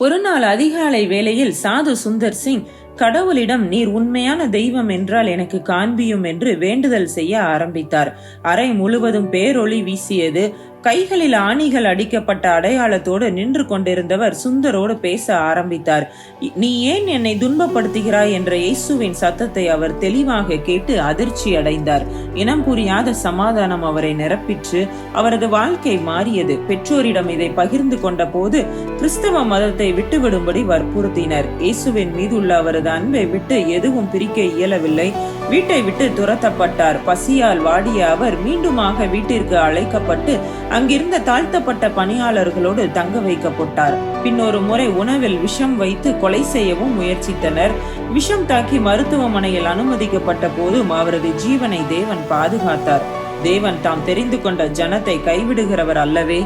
ஒரு நாள் அதிகாலை வேளையில் சாது சுந்தர் சிங் கடவுளிடம் நீர் உண்மையான தெய்வம் என்றால் எனக்கு காண்பியும் என்று வேண்டுதல் செய்ய ஆரம்பித்தார். அறை முழுவதும் பேரொளி வீசியது. கைகளில் ஆணிகள் அடிக்கப்பட்ட அடையாளத்தோடு நின்று கொண்டிருந்தவர் சுந்தரோடு பேச ஆரம்பித்தார். நீ ஏன் என்னை துன்பப்படுத்துகிறாய்? என்ற இயேசுவின் சத்தத்தை அவர் தெளிவாக கேட்டு அதிர்ச்சி அடைந்தார். இனம் புரியாத சமாதானம் அவரை நிரப்பிற்று. அவரது வாழ்க்கை மாறியது. பெற்றோரிடம் இதை பகிர்ந்து கொண்ட போது கிறிஸ்தவ மதத்தை விட்டுவிடும்படி வற்புறுத்தினர். இயேசுவின் மீதுள்ள அவரது அன்பை விட்டு எதுவும் பிரிக்க இயலவில்லை. வீட்டை விட்டு துரத்தப்பட்டார். பசியால் வாடிய அவர் மீண்டுமாக வீட்டிற்கு அழைக்கப்பட்டு அங்கிருந்த தாழ்த்தப்பட்ட பணியாளர்களோடு தங்க வைக்கப்பட்டார். பின்னொரு முறை உணவில் விஷம் வைத்து கொலை செய்யவும் முயற்சித்தனர். விஷம் தாக்கி மருத்துவமனையில் அனுமதிக்கப்பட்ட போதும் அவரது ஜீவனை தேவன் பாதுகாத்தார். தேவன் தாம் தெரிந்து கொண்ட ஜனத்தை கைவிடுகிறவர் அல்லவே.